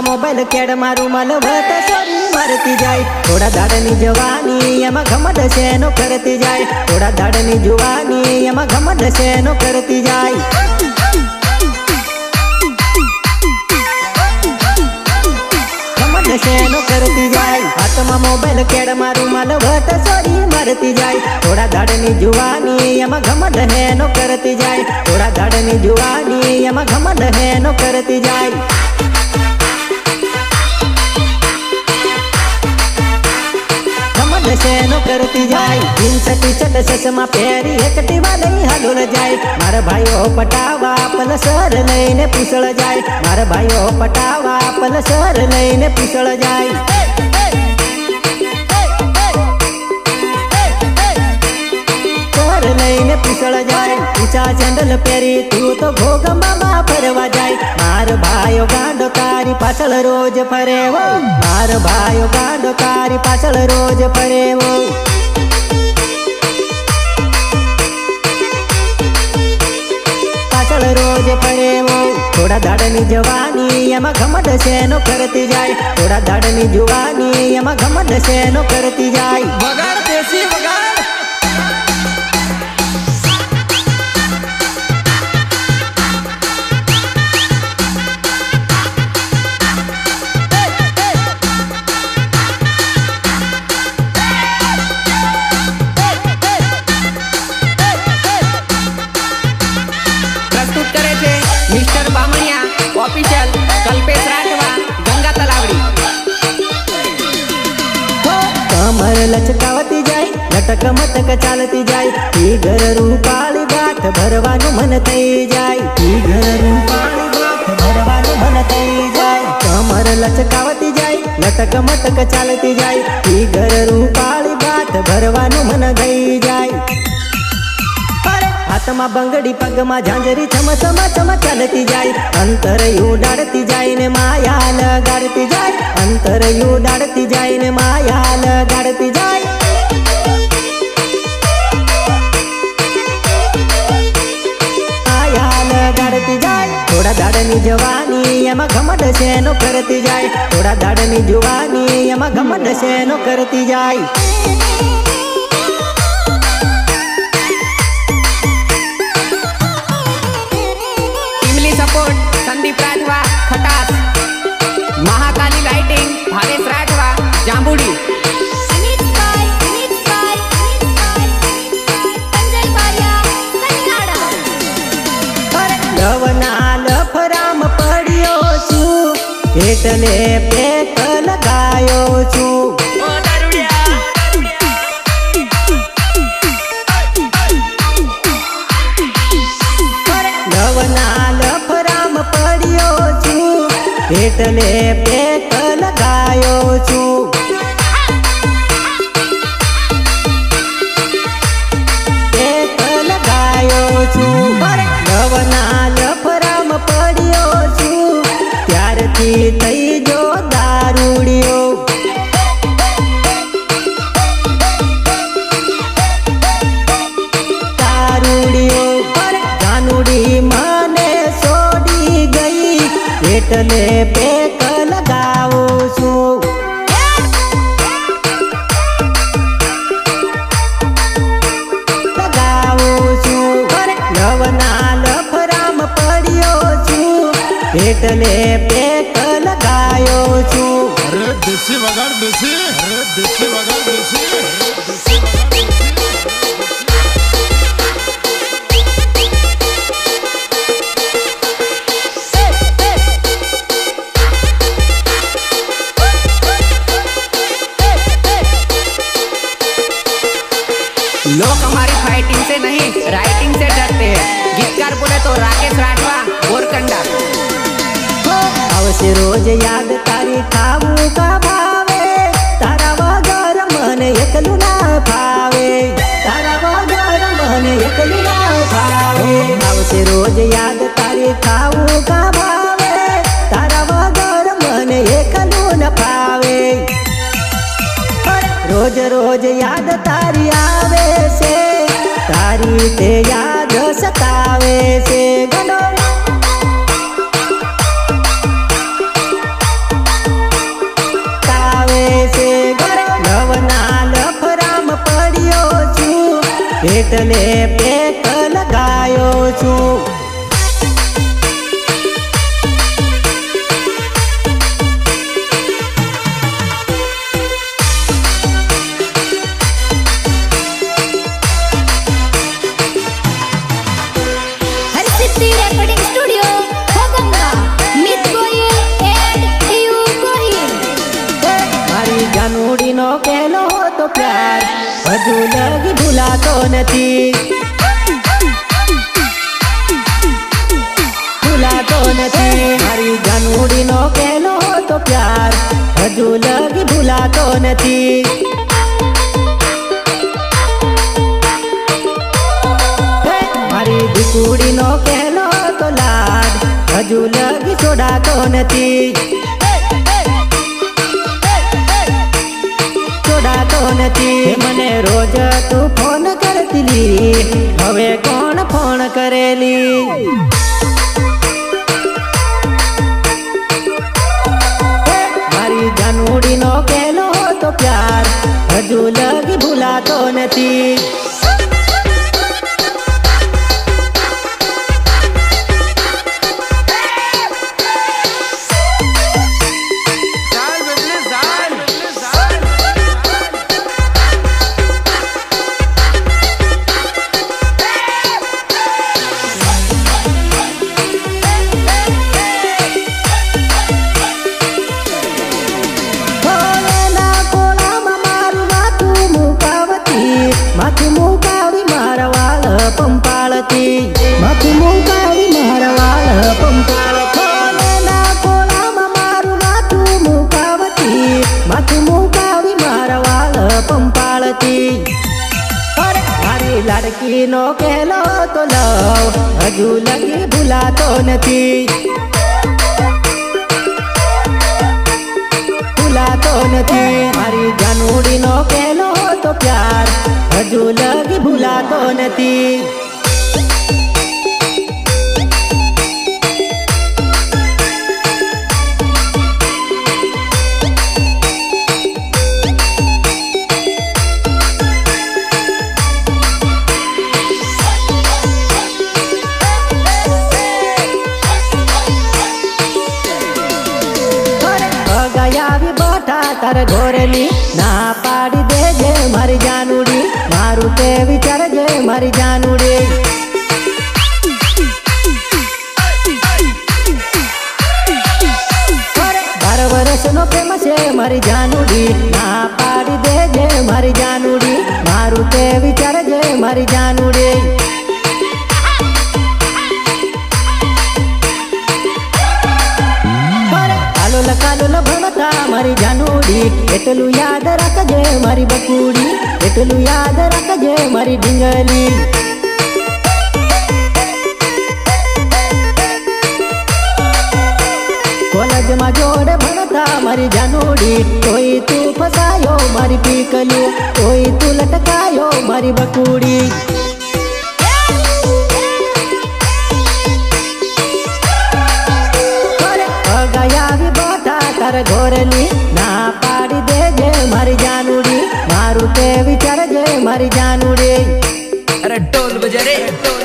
હાથમાં મોબાઈલ કેડ મારું મલ વટ સોરી મારતી જાય થોડા દાડની જવાની એમાં ઘમડ છે નો કરતી જાય થોડા દાડની જુવાની એમાં ઘમડ છે નો કરતી જાય ઘમંડ શેનો કરતી જાય હાથમાં મોબાઈલ કેડ મારું માલ વટ સોરી મારતી જાય થોડા દાડની જુવાની એમાં ઘમંડ હેનો કરતી જાય થોડા દાડની જુવાની એમાં ઘમંડ હેનો કરતી જાય કરતી જાય. જીન્સ ટી શર્ટ ચશ્મા પહેરી એકટી વાલઈ હાલોલ જાય. મારા ભાઈઓ પટાવા પલસર લઈને પૂછળ જાય. મારા ભાઈઓ પટાવા પલસર લઈને પૂછળ જાય. સર લઈને પૂછળ જાય ઊંચા ચંડલ પહેરી તું તો ભોગમાં ફરવા જાય માર ભાઈઓ ગાંડો તારી પાછળ રોજ ફરેવો માર ભાઈઓ ગાંડો તારી પાછળ રોજ ફરેવો પાછળ રોજ ફરેવો થોડા દાડની જવાની એમાં ઘમંડ છે નો કરતી જાય થોડા દાડની જુવાની એમાં ઘમંડ છે નો કરતી જાય વગાડ દેશી ઈ ઘર રૂપાળી ગાંઠ ભરવાનું મન થઈ જાય. ઘર ભરવાનું મન જાય. કમર લચકાવતી જાય લટક મટક ચાલતી જાય. ઈ ઘર રૂપાળી ગાંઠ ભરવાનું મન થઈ જાય. હાથમાં બંગડી, પગમાં ઝાંઝરી ચમચમા છમ ચાલતી જાય. અંતર ઉડાડતી જાય ને માયા લગાડતી જાય. અંતર ઉડાડતી જાય ને માયા લગાડતી જાય. દાડની જવાની એમાં ઘમંડ છે નો કરતી જાય થોડા દાડની જવાની એમાં ઘમંડ છે નો કરતી જાય support Sandeep Rathwa Khatas Mahakali lighting Bhavesh Rathwa Jambudi Mixed એટલે પેટ લગાયો છું. લવના લફરામ પડ્યો છું. એટલે પેક આવશે રોજ યાદ તારી ખાવું કા ભાવે તારા વગર મને એકલું ના ફાવે તારા વગર મને એકલું ના ફાવે આવશે રોજ યાદ તારી ખાવું કા ભાવે તારા વગર મને એકલું ન ફાવે રોજ રોજ યાદ તારી આવે છે તારી તે યાદ સતાવે છે એટલે પેક લગાયો છું. લગી ભૂલાતો નથી ભૂલાતો નથી મારી જાનુડીનો પહેલો તો પ્યાર હજુ લગ ભૂલાતો નથી મારી દીકુડીનો પહેલો તો લાડ હજુ લગ છોડાતો નથી નથી, મને રોજ તું ફોન કરતી. હવે કોણ ફોન કરેલી? મારી જાનુડી નો કેલો તો પ્યાર, હજુ લગી ભૂલાતો નથી. લાડકીનો કેલો તો લવ, હજુ લગી ભૂલાતો નથી. ભૂલાતો નથી. મારી જાનુડીનો પહેલો તો પ્યાર, હજુ લગી ભૂલાતો નથી. તાર ઘોરેલી ના પાડી દેજે મારી જાનુડી. મારું તે વિચારજે મારી જાનુડી. બાર વર્ષનો પ્રેમ છે મારી જાનુડી. ના પાડી દેજે મારી જાનુડી. મારું તે વિચારજે મારી જાનુડી. જાનુડી એટલું યાદ રાખજે મારી બકુડી એટલું યાદ રાખજે મારી ઢીંગલી કોલેજમાં જોડે ભણતા મારી જાનુડી કોઈ તું ફસાયો મારી પીકલું કોઈ તું લટકાયો મારી બકુડી ગયા બટા તાર ઘોરલી ના પાડી દેજે મારી જાનુડી. મારું તે વિચારજે મારી જાનુડી. અરે ઢોલ બજે રે ઢોલ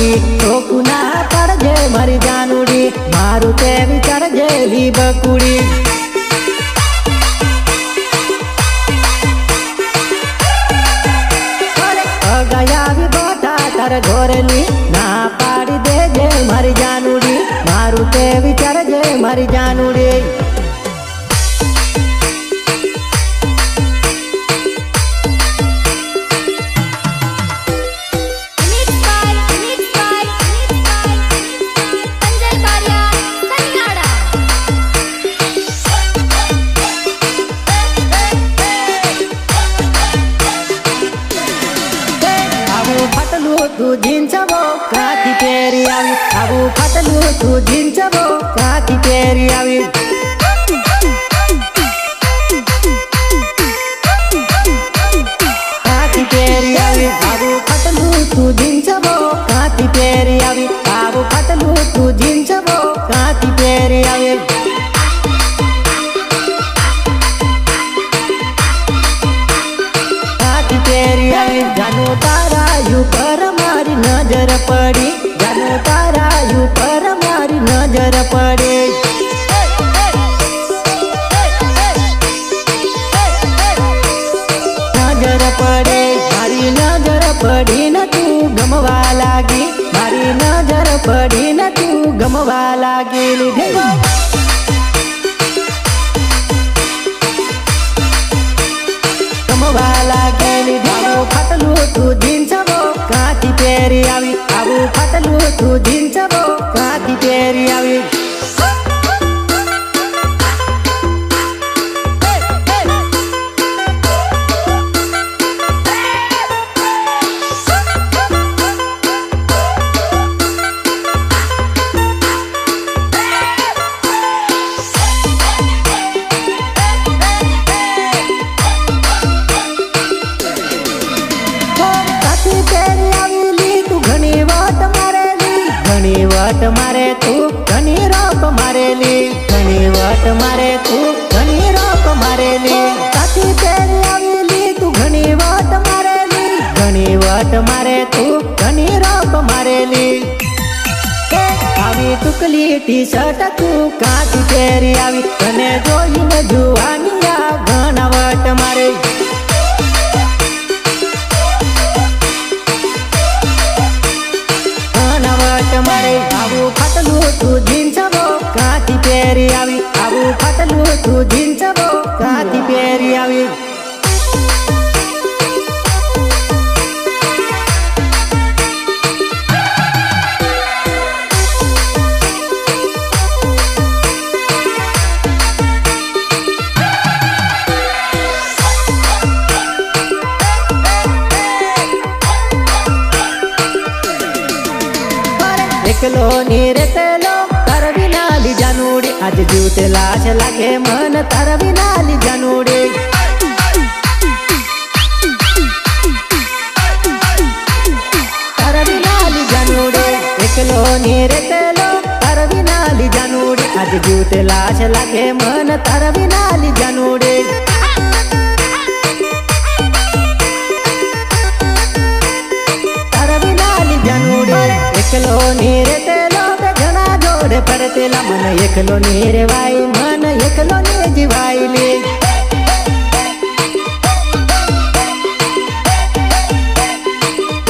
લાડોલી ટોકું ના પડજે મારી જાનુડી મારું તે વિચારજે લી બકુડી ગયા બટા તાર ઘોરલી ના પાડી દેજે મારી જાનુડી મારું તે વિચારજે મારી જાનુડી 잊어버 લીલી ટી શર્ટ તું કાચ પહેરી આવી. તને જોઈને જુવાની આ ઘણાવટ મારે. ने रे मन एकलो ने जिवायले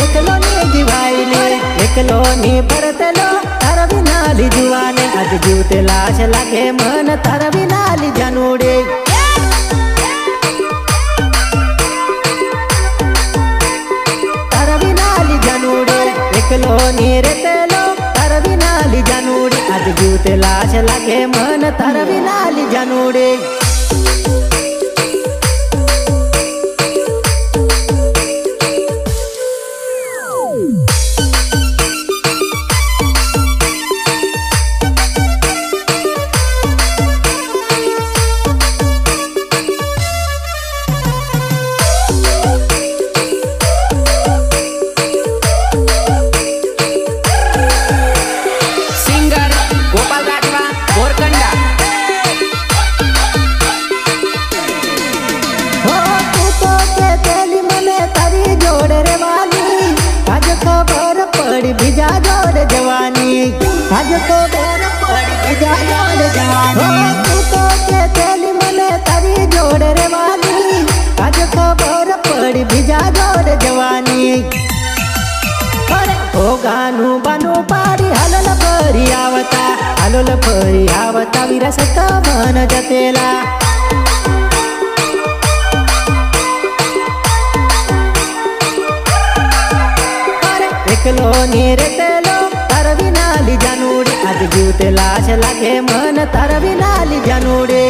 एकलो ने जिवायले एकलो ने परतलो तार विनाली जीवाने. आज जीवते लाश लागे मन तार विनाली जानुडे. तार विनाली जानुडे. एकलो ने रे जीव ते लाश लागे मन तर विनाली जानोडे. તો બેર પડી જાડ જાડ તું તો કે તેલી મને તારી જોડ રેવાની આજ ખબર એકલો ને રેત આજ જીવતે લાશ લાગે મન તારા વિના લીધા નોડે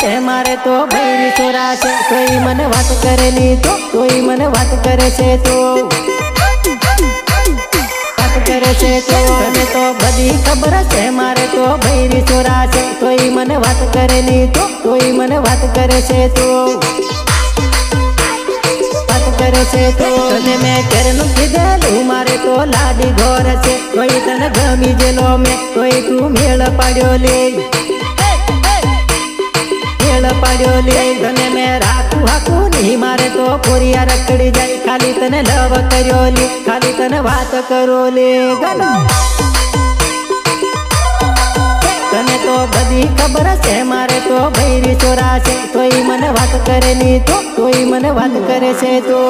છે, મારે તો ભૈરી છોરા છે. તોય મને વાત કરેલી તો, તોય મને વાત કરે છે તો. વાત કરે છે તો તને તો બધી ખબર છે, મારે તો ભૈરી છોરા છે. તોય મને વાત કરેલી તો, તોય મને વાત કરે છે તો. વાત કરે છે તો. તને મેં કેરનું મારે તો લાડી ઘોર છે. તોય તને ગમી જેલો મેં, તોય તું મેળ પાડ્યો લે. મેળ પડ્યો ને તને મેં રાખું હાકું નહીં. મારે તો કોરિયા રખડી જાય. ખાલી તને લવ કર્યો લે, ખાલી તને વાત કરો લે. ગલો તને તો બધી ખબર છે, મારે તો ભૈરી ચોરા છે. તોય મને વાત કરેલી તો, તોય મને વાત કરે છે તો.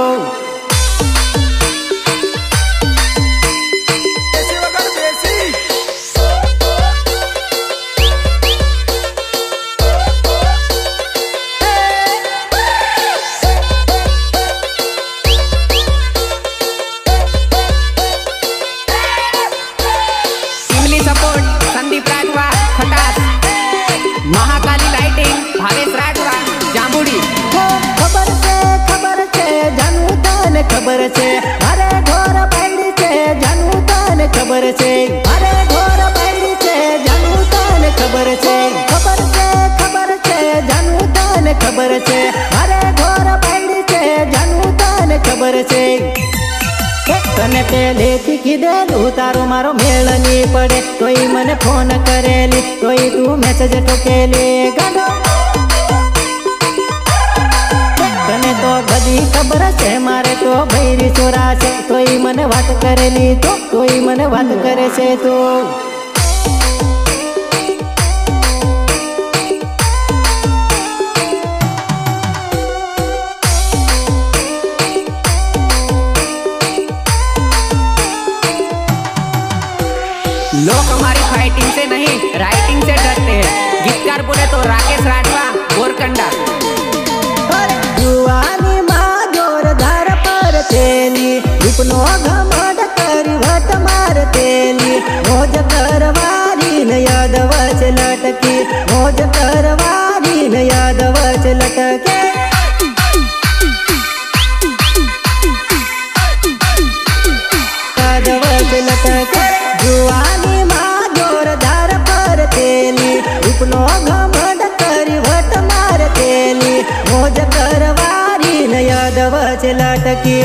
ખબર તને પહેલેથી કીધેલું, તારો મારો મેળ નહીં પડે. તોય મને ફોન કરેલી, તોય તું મેસેજ ટોકેલી ગાડો. તને તો બધી ખબર છે, મારે તો ભૈરી ચોરા છે. તોય મને વાત કરેલી તો, તોય મને વાત કરે છે તો. મોજ કરવારી ને યાદ વચ લટકે. યાદ વચ લટકે. જુવાની માં જોરદાર પર તેલી, ઉપનો ઘમંડ કરી વટ માર તેલી. મોજ કરવારી ને યાદ વચ લટકી.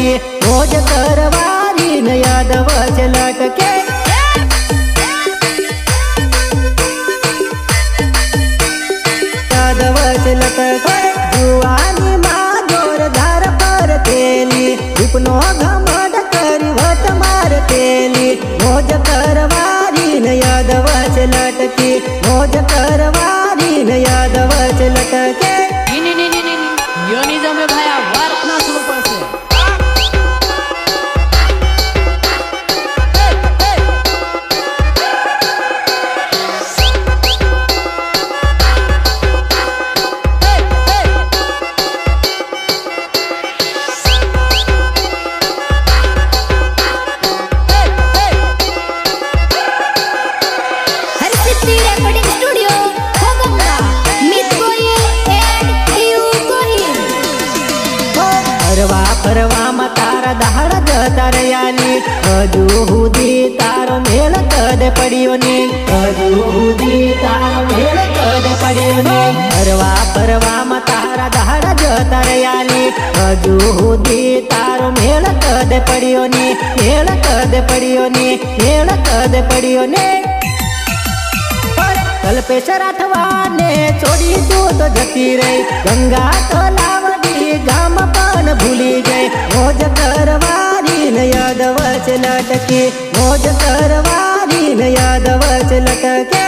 લટકી રયાની હજુ સુધી તારો મેળ કદ પડ્યો ને હજુ સુધી તારો મેલ કદ પડ્યો ને ફરવા, ફરવામાં તારા દહાડા જતા રયાની હજુ સુધી તારો મેલ કદ પડ્યો ને મેળ કદ પડ્યો ને મેળ કદ પડ્યો ને કલ્પેશ રાઠવાને છોડી તું જતી રહી. ગંગા તો લાવડી ગામ પણ ભૂલી ગઈ. મોજ કરવાની ને યાદ વચ લટકી મોજ કરવાની ને યાદવ વચ લટકે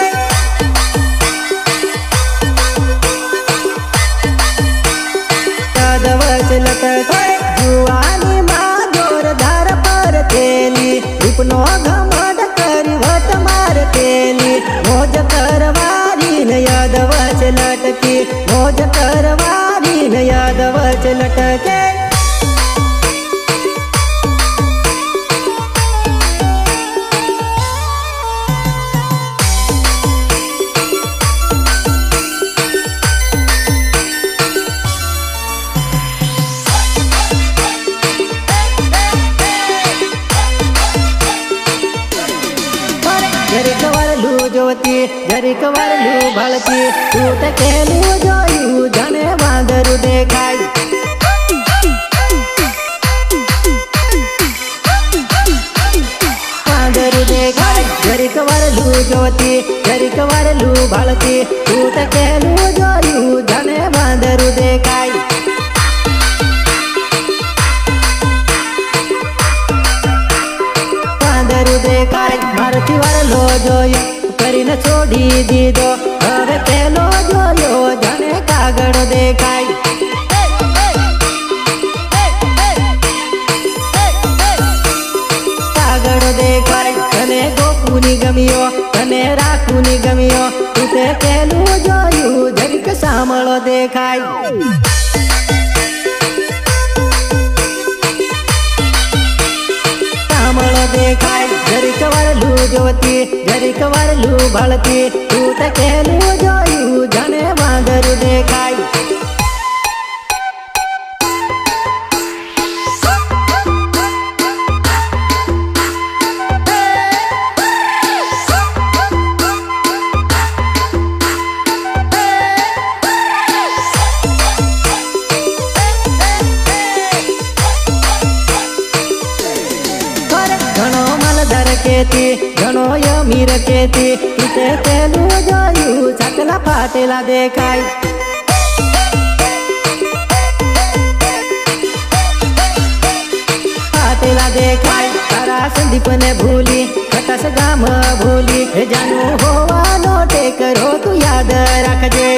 યાદ વચ લટકે જુવાની માં જોરદાર પર તેલી રૂપનો ઘમડ કરી વટ માર તેલી મોજ કરવાની ને યાદવ લટકી મોજ કરવાની ને યાદવ લટકે વારલું ભળતી તું તે કેલું જોયું જને વાંદરું દેખાય. વાંદરું દેખાય મારથી વારલો જોયો, કરીને છોડી દીધો. હવે પેલો જોયો જને કાગળ દેખાય. કાગળ દેખાય તને ગોપુની ગમ્યો. તને રાખુની ગમ્યો તું તે પેલું જોયું, જરીક સાંભળો દેખાય. સાંભળો દેખાય, જરીક વારલું જોતી, જરીક વારલું ભળતી તું તે કેલું જોયું, જાણે દેખાય. તું તે પેલું જોયું છકલા ફાટેલા દેખાય ફાટેલા દેખાય તારા સંદીપને ભૂલી ખટાસ ગામ ભૂલી જાનું હોવાનો ટેકરો તું યાદ રાખજે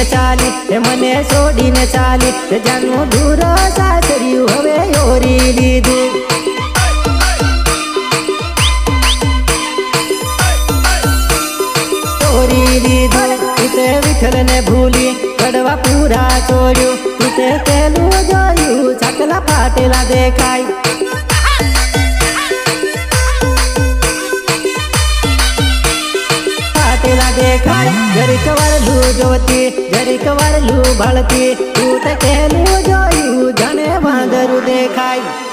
ભૂલીને ચાલી એ મને છોડીને ચાલી હે જાનું દૂર સાસર્યું હવે ઓરી લીધું. ચોરી લીધું તું તે વિઠ્ઠલને ભૂલી કડવા પૂરા છોડ્યું તે પેલું જોયું છકલા ફાટેલા દેખાય. ફાટેલા દેખાય જરીક વારલું જોતી જરીક વારલું ભળતી તું તે કેલું જોયું, જાણે વાંદરું દેખાય.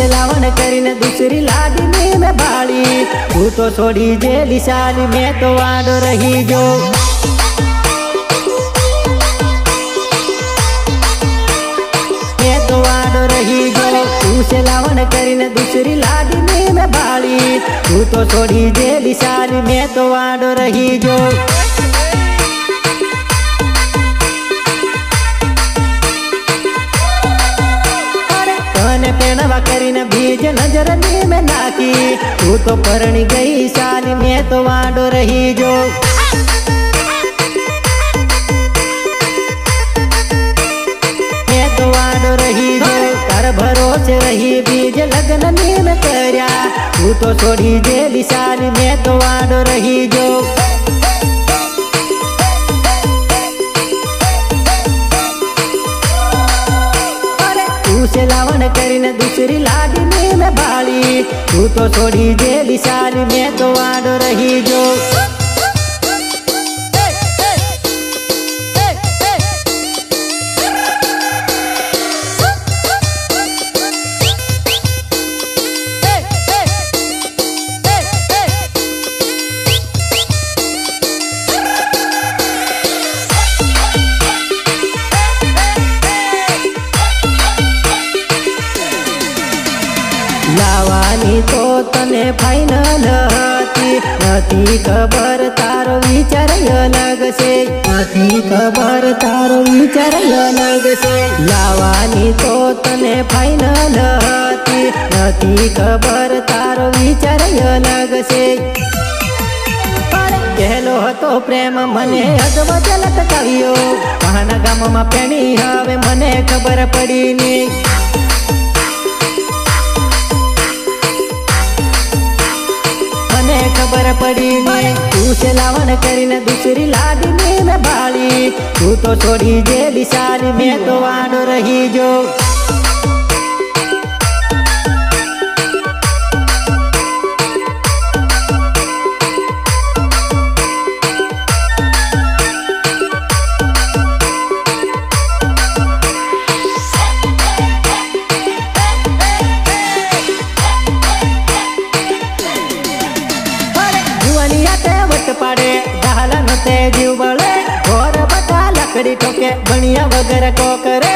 તું લાવણ કરીને દૂસરી લાડીને મેં ભાળી તું તો છોડી જે સાલી, મેં તો વાડો રહી જો. મેં રહી જો. છે લાવણ કરીને દૂસરી લાડીને મેં ભાળી તું તો છોડી જેલી દિશાની મેં તો વાડો રહી જો. પેણવા કરીને બીજ નજરની મેં નાખી તું તો પરણી ગઈ સાલી મેં તો વાડો રહી જો મેં તો વાડો રહી જો તાર ભરોસે રહી બીજ લગ્નની મેં કર્યા તું તો છોડી જેલી સાલી મેં તો વાડો રહી જો તું લાવણ કરીને દૂસરી લાડીને મેં ભાળી તું તો છોડી જેલી સાલી મેં તો વાડો રહી જો. નથી ખબર તારો વિચાર અલગ છે ખબર તારો વિચાર અલગ છે લાવવાની તો તને ફાઇનલ હતી. નથી ખબર તારો વિચાર અલગ છે કહેલો હતો પ્રેમ, મને અદવત લટકાવ્યો મહાના ગામમાં પેણી, હવે મને ખબર પડી ની ખબર પડી ને તું છે લાવણ કરીને દુસરી લાડીને મેં બાળી. તું તો છોડી જે વિશાલી મેં તો વાડો રહી જો. ભણ્યા વગર કો કરે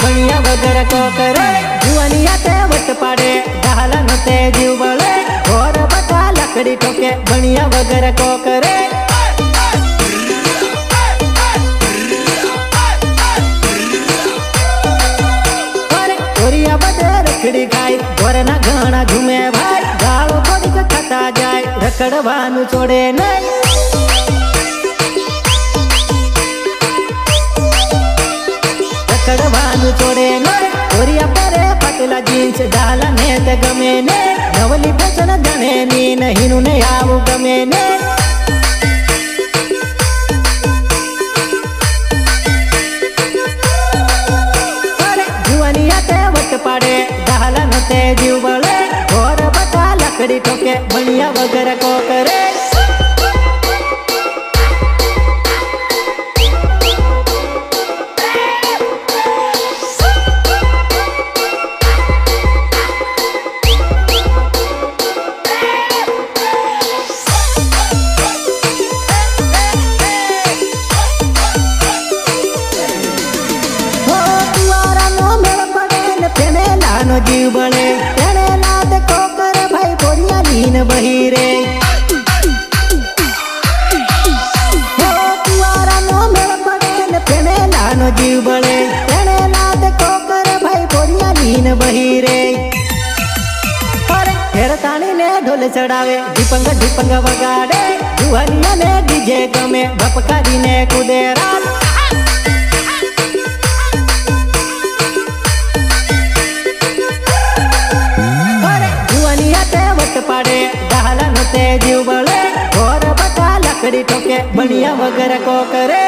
ભણ્યા વગર કો કરે જુવાનિયા તે વટ પાડે ડાહલાનો તે જીવ વળે. ઘોર બટા લકડી ઠોકે ભણ્યા વગર કો રખડવાનું છોડે નહીં. ચડવાનું છોડે નહીં. ઓરિયા પરે પટેલા જીન્સ ડાલા ને તે ગમે ને. નવલી ફેશન ગણે ની નહીં ને આવું ગમે ને. તે પાડે તે જીવ બળે ઘોર બટા ટોકે ભણ્યા વગર કો કરે ચડાવે. ઢીપંગ ઢીપંગ વગાડે. જુવાનિયાને ડીજે ગમે ભપકારીને કુદે રાત. પાડે ડાહલાનો તે જીવ બળે. ઘોર બધા લકડી ઠોકે બણિયા વગર કો કરે